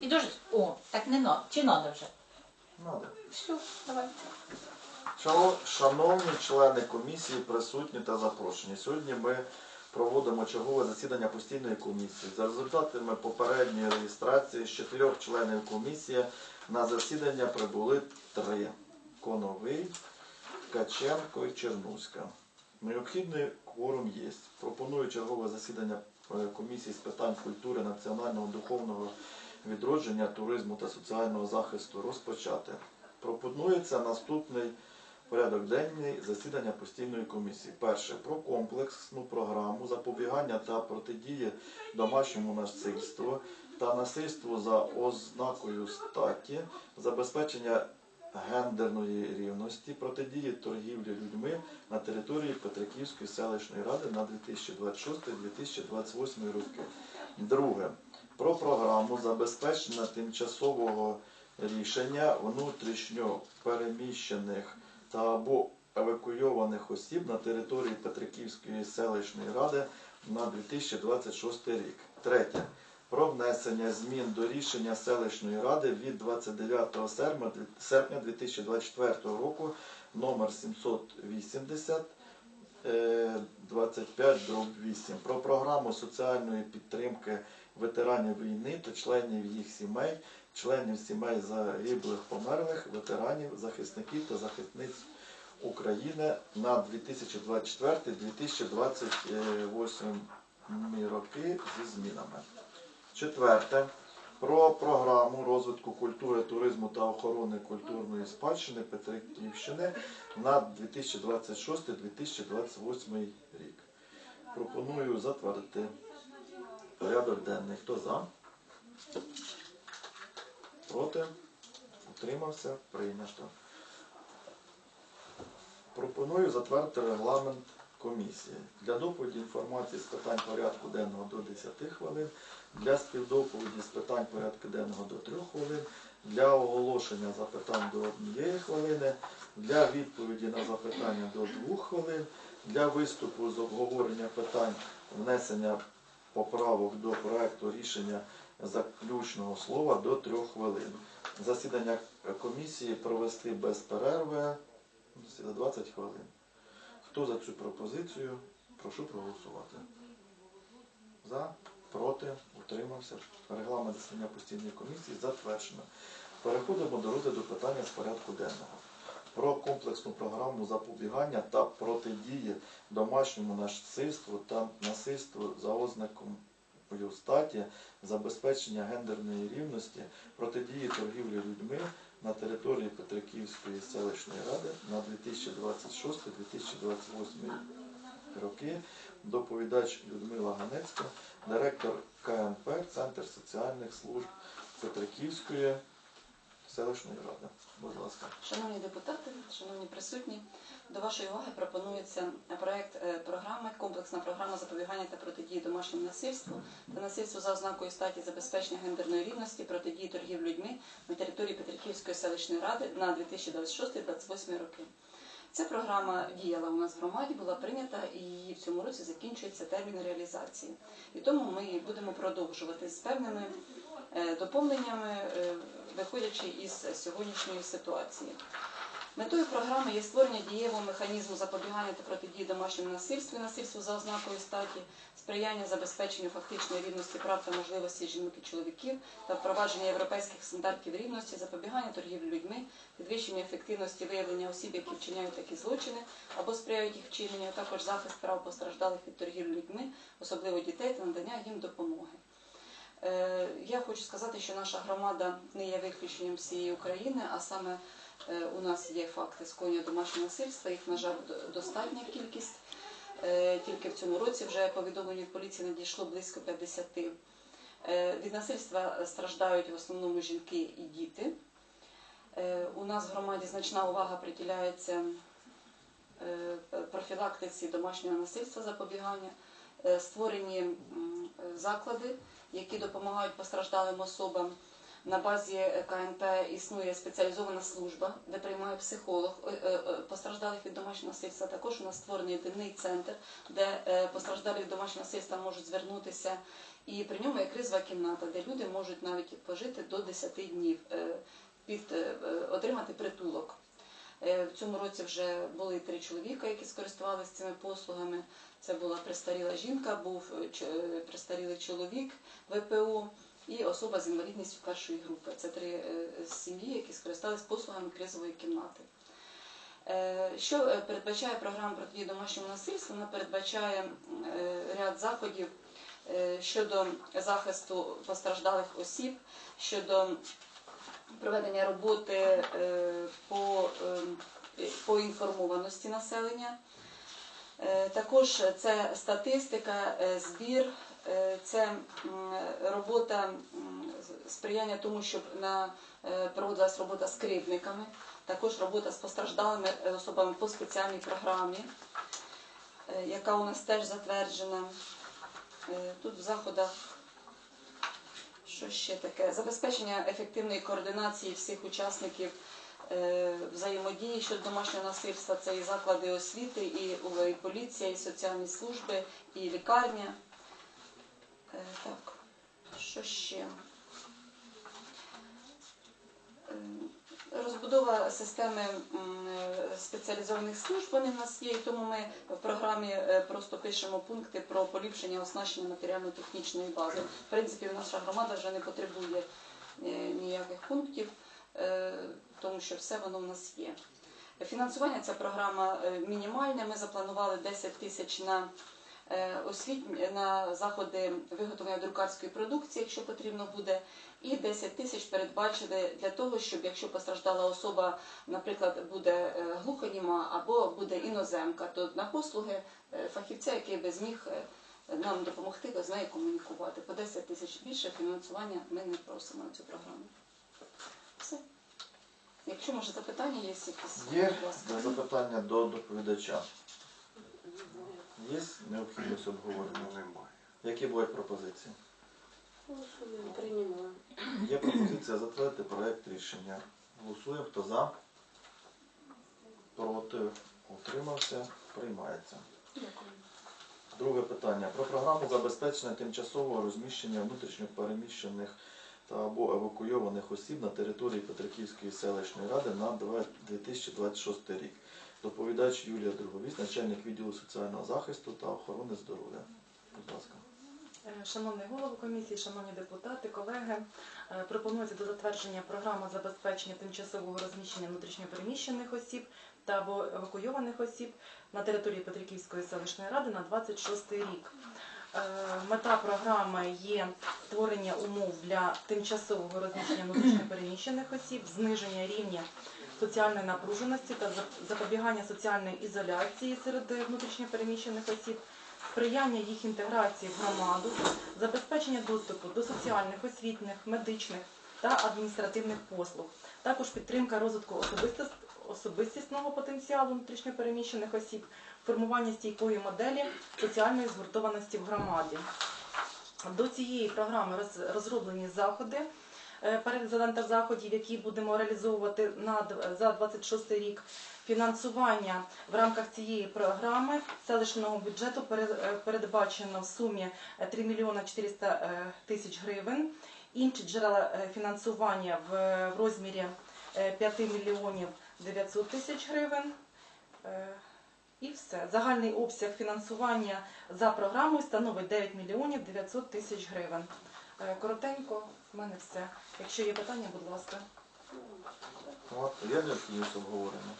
І дуже. О, так не надо. Чи надо вже? Надо. Все, давай. Шано- Шановні члени комісії, присутні та запрошені. Сьогодні ми проводимо чергове засідання постійної комісії. За результатами попередньої реєстрації з чотирьох членів комісії на засідання прибули три: Коновий, Ткаченко і Чернуська. Необхідний кворум є. Пропоную чергове засідання е, комісії з питань культури, національного духовного відродження, туризму та соціального захисту розпочати. Пропонується наступний порядок денний засідання постійної комісії. Перше про комплексну програму запобігання та протидії домашньому насильству та насильству за ознакою статі, забезпечення гендерної рівності, протидії торгівлі людьми на території Петриківської селищної ради на 2026-2028 роки. Друге про програму забезпечення тимчасового рішення внутрішньо переміщених та або евакуйованих осіб на території Петриківської селищної ради на 2026 рік. Третє. Про внесення змін до рішення селищної ради від 29 серпня серпня 2024 року номер 780 е, 25 8 про програму соціальної підтримки ветеранів війни та членів їх сімей, членів сімей загиблих померлих, ветеранів, захисників та захисниць України на 2024-2028 роки зі змінами. Четверте. Про програму розвитку культури, туризму та охорони культурної спадщини Петриківщини на 2026-2028 рік. Пропоную затвердити порядок денний. Хто за? Проти? Утримався? Прийнято. Пропоную затвердити регламент комісії. Для доповіді інформації з питань порядку денного до 10 хвилин, для співдоповіді з питань порядку денного до 3 хвилин, для оголошення запитань до 1 хвилини, для відповіді на запитання до 2 хвилин, для виступу з обговорення питань внесення поправок до проекту рішення заключного слова до 3 хвилин. Засідання комісії провести без перерви за 20 хвилин. Хто за цю пропозицію? Прошу проголосувати. За, проти, утримався. Регламент засідання постійної комісії затверджено. Переходимо до розгляду питання з порядку денного. Про комплексну програму запобігання та протидії домашньому насильству та насильству за ознаком статі, забезпечення гендерної рівності, протидії торгівлі людьми на території Петриківської селищної ради на 2026-2028 роки. Доповідач Людмила Ганецька, директор КНП, Центр соціальних служб Петриківської селищної ради. Будь ласка. Шановні депутати, шановні присутні, до вашої уваги пропонується проект е, програми, комплексна програма запобігання та протидії домашньому насильству та насильству за ознакою статі забезпечення гендерної рівності, протидії торгів людьми на території Петриківської селищної ради на 2026-2028 роки. Ця програма діяла у нас в громаді, була прийнята і її в цьому році закінчується термін реалізації. І тому ми будемо продовжувати з певними доповненнями, е, виходячи із сьогоднішньої ситуації. Метою програми є створення дієвого механізму запобігання та протидії домашньому насильству і насильству за ознакою статі, сприяння забезпеченню фактичної рівності прав та можливості жінок і чоловіків та впровадження європейських стандартів рівності, запобігання торгівлі людьми, підвищення ефективності виявлення осіб, які вчиняють такі злочини або сприяють їх вчиненню, а також захист прав постраждалих від торгівлі людьми, особливо дітей та надання їм допомоги. Е, Я хочу сказати, що наша громада не є виключенням всієї України, а саме е, у нас є факти скоєння домашнього насильства, їх, на жаль, достатня кількість. Е, Тільки в цьому році вже повідомлення від поліції надійшло близько 50. Е, Від насильства страждають в основному жінки і діти. У нас в громаді значна увага приділяється профілактиці домашнього насильства запобігання, створені е, заклади, які допомагають постраждалим особам. на базі КНП існує спеціалізована служба, де приймає психолог е, е, е, постраждалих від домашнього насильства. Також у нас створений єдиний центр, де е, постраждалі від домашнього насильства можуть звернутися. І при ньому є кризова кімната, де люди можуть навіть пожити до 10 днів, е, під, е, е, отримати притулок. Е, В цьому році вже були три чоловіка, які скористувалися цими послугами. Це була престаріла жінка, був е, е, престарілий чоловік ВПО і особа з інвалідністю першої групи. Це три сім'ї, які скористалися послугами кризової кімнати. Що передбачає програма протидії домашньому насильству? Вона передбачає ряд заходів щодо захисту постраждалих осіб, щодо проведення роботи е, по, е, по інформованості населення. Е, Також це статистика, збір, це робота сприяння тому, щоб на, проводилась робота з кривдниками, також робота з постраждалими особами по спеціальній програмі, яка у нас теж затверджена. Тут в заходах що ще таке? Забезпечення ефективної координації всіх учасників е, взаємодії щодо домашнього насильства. Це і заклади освіти, і, поліція, і соціальні служби, і лікарня. Е, так, що ще? Е, Розбудова системи е, спеціалізованих служб вони в нас є, і тому ми в програмі е, просто пишемо пункти про поліпшення оснащення матеріально-технічної бази. В принципі, наша громада вже не потребує е, ніяких пунктів, тому що все воно в нас є. Фінансування ця програма мінімальне. Ми запланували 10 тисяч на освітні на заходи виготовлення друкарської продукції, якщо потрібно буде, і 10 тисяч передбачили для того, щоб якщо постраждала особа, наприклад, буде е, глухоніма або буде іноземка, то на послуги е, фахівця, який би зміг е, нам допомогти з нею комунікувати. По 10 тисяч більше фінансування ми не просимо на цю програму. Все. Якщо може запитання є якісь, Є запитання до доповідача. Є необхідність обговорення? Немає. Які будуть пропозиції? Голосуємо, приймаємо. Є пропозиція затвердити проект рішення. Голосуємо. Хто за? Проти? Утримався? Приймається. Дякую. Друге питання. Про програму забезпечення тимчасового розміщення внутрішньопереміщених та або евакуйованих осіб на території Петриківської селищної ради на 2026 рік. Доповідач Юлія Друговіс, начальник відділу соціального захисту та охорони здоров'я. Будь ласка. Е, Шановний голово комісії, шановні депутати, колеги, е, пропонується до затвердження програми забезпечення тимчасового розміщення внутрішньопереміщених осіб та або евакуйованих осіб на території Петриківської селищної ради на 26 рік. Е, Мета програми є створення умов для тимчасового розміщення внутрішньопереміщених осіб, зниження рівня соціальної напруженості та за- запобігання соціальної ізоляції серед внутрішньопереміщених осіб, сприяння їх інтеграції в громаду, забезпечення доступу до соціальних, освітних, медичних та адміністративних послуг, також підтримка розвитку особистіс- особистісного потенціалу внутрішньопереміщених осіб, формування стійкої моделі соціальної згуртованості в громаді. До цієї програми розроблені заходи, е, перелік завдань заходів, які будемо реалізовувати за 26 рік. Фінансування в рамках цієї програми селищного бюджету е, передбачено в сумі е, 3 мільйона 400 е, тисяч гривень. Інші джерела е, фінансування в, розмірі е, 5 мільйонів 900 тисяч гривень. Е, І все. Загальний обсяг фінансування за програмою становить 9 мільйонів 900 тисяч гривень. Е, Коротенько, в мене все. Якщо є питання, будь ласка. От, є необхідність обговорення?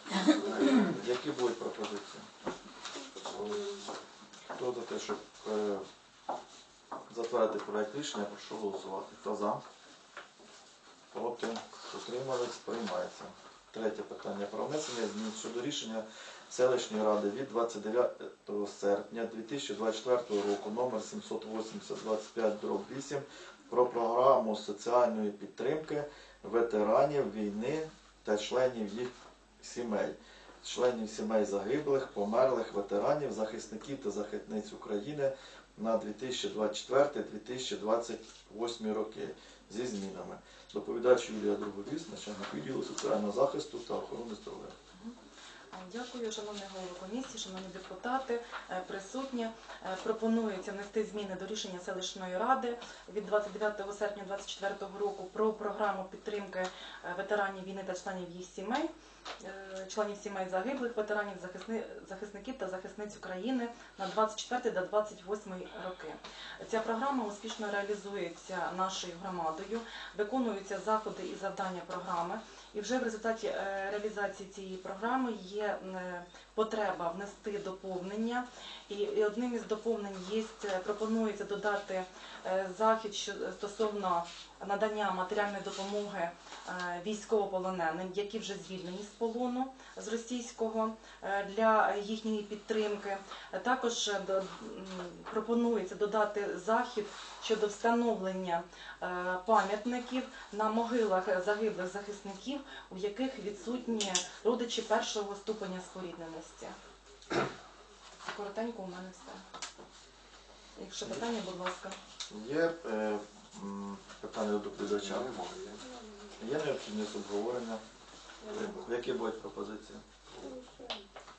Які будуть пропозиції? Хто за те, щоб е, затвердити проект рішення, прошу голосувати. Хто за? Проти? Утримались? Приймається. Третє питання про внесення змін щодо рішення селищної ради від 29 серпня 2024 року номер 780 25 8 про програму соціальної підтримки ветеранів війни та членів їх сімей, членів сімей загиблих, померлих ветеранів, захисників та захисниць України на 2024-2028 роки. Зі змінами. Доповідач Юлія Друговіс, начальник відділу соціального захисту та охорони здоров'я. Дякую, шановний голово комісії, шановні депутати, е, присутні. Е, Пропонується внести зміни до рішення селищної ради від 29 серпня 2024 року про програму підтримки е, ветеранів війни та членів їх сімей, е, членів сімей загиблих, ветеранів, захисни- захисників та захисниць України на 24 до 28 роки. Ця програма успішно реалізується нашою громадою, виконуються заходи і завдання програми. І вже в результаті е, реалізації цієї програми є е, потреба внести доповнення. І, одним із доповнень є е, пропонується додати е, захід стосовно надання матеріальної допомоги е, військовополоненим, які вже звільнені з полону з російського е, для їхньої підтримки. Також е, пропонується додати захід щодо встановлення пам'ятників на могилах загиблих захисників, у яких відсутні родичі першого ступеня спорідненості. Коротенько у мене все. Якщо питання, будь ласка. Є питання до доповідача? Є необхідність обговорення? Які будуть пропозиції?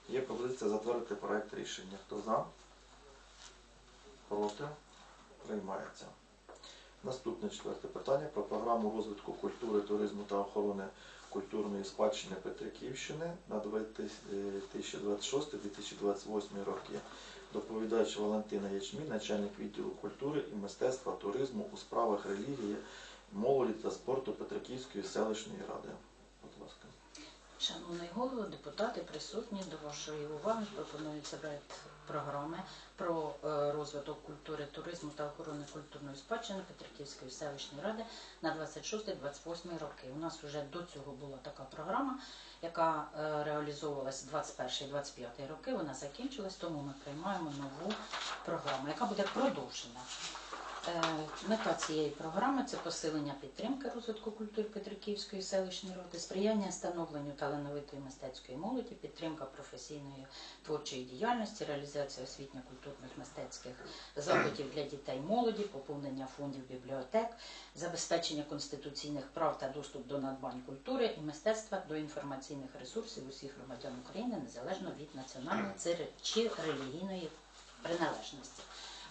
Є пропозиція затвердити проект рішення. Хто за? Проти? Приймається. Наступне четверте питання про програму розвитку культури, туризму та охорони культурної спадщини Петриківщини на 2026-2028 роки. Доповідач Валентина Ячмін, начальник відділу культури і мистецтва туризму у справах релігії, молоді та спорту Петриківської селищної ради. Шановний голово, депутати присутні до вашої уваги пропонується проект програми про е, розвиток культури, туризму та охорони культурної спадщини Петриківської селищної ради на 26-28 роки. У нас вже до цього була така програма, яка е, реалізовувалась 21-25 роки. Вона закінчилась, тому ми приймаємо нову програму, яка буде продовжена. Е, Мета цієї програми це посилення підтримки розвитку культури Петриківської селищної ради, сприяння становленню талановитої мистецької молоді, підтримка професійної творчої діяльності, реалізація освітньо-культурних мистецьких заходів для дітей молоді, поповнення фондів бібліотек, забезпечення конституційних прав та доступ до надбань культури і мистецтва до інформаційних ресурсів усіх громадян України незалежно від національної чи релігійної приналежності.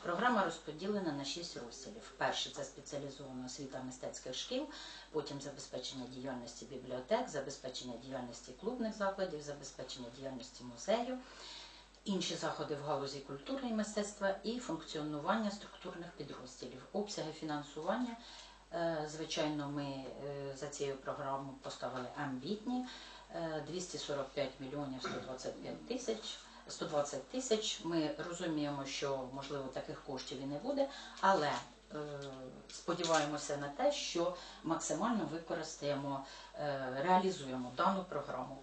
Програма розподілена на шість розділів. Перший це спеціалізована освіта мистецьких шкіл, потім забезпечення діяльності бібліотек, забезпечення діяльності клубних закладів, забезпечення діяльності музею, інші заходи в галузі культури і мистецтва і функціонування структурних підрозділів. Обсяги фінансування. е, Звичайно, ми е, за цією програмою поставили амбітні е, 245 мільйонів 125 тисяч. 120 тисяч. Ми розуміємо, що можливо таких коштів і не буде, але е, сподіваємося на те, що максимально використаємо, е, реалізуємо дану програму.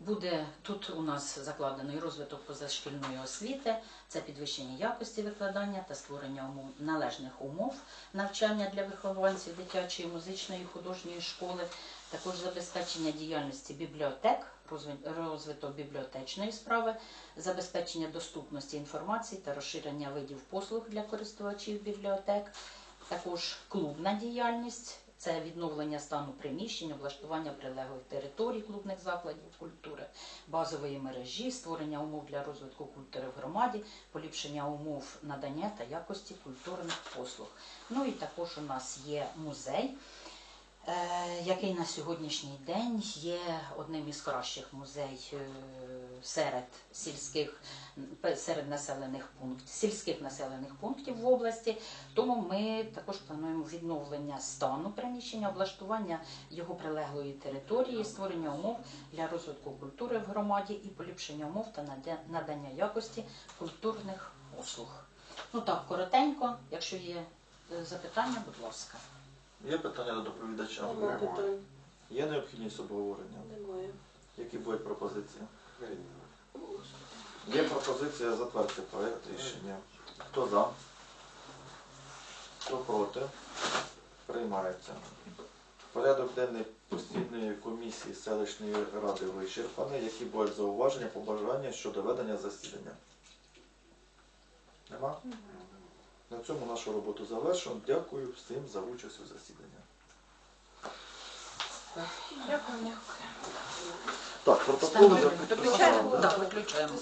Буде тут у нас закладений розвиток позашкільної освіти, це підвищення якості викладання та створення умов, належних умов навчання для вихованців дитячої музичної і художньої школи, також забезпечення діяльності бібліотек, розвиток бібліотечної справи, забезпечення доступності інформації та розширення видів послуг для користувачів бібліотек, також клубна діяльність. Це відновлення стану приміщень, облаштування прилеглих територій клубних закладів культури, базової мережі, створення умов для розвитку культури в громаді, поліпшення умов надання та якості культурних послуг. Ну і також у нас є музей, який на сьогоднішній день є одним із кращих музей е, серед сільських серед населених пунктів, сільських населених пунктів в області. Тому ми також плануємо відновлення стану приміщення, облаштування його прилеглої території, створення умов для розвитку культури в громаді і поліпшення умов та надання якості культурних послуг. Ну так, коротенько, якщо є е, запитання, будь ласка. Є питання до доповідача? Нема питань. Є необхідність обговорення? Немає. Які будуть пропозиції? Є пропозиція затвердити проект рішення. Хто за? Хто проти? Приймається. Порядок денний постійної комісії селищної ради вичерпаний. Які будуть зауваження, побажання щодо ведення засідання? Нема? На цьому нашу роботу завершено. Дякую всім за участь у засіданні. Дякую. Так, протоколи Виключаємо? Так, виключаємо.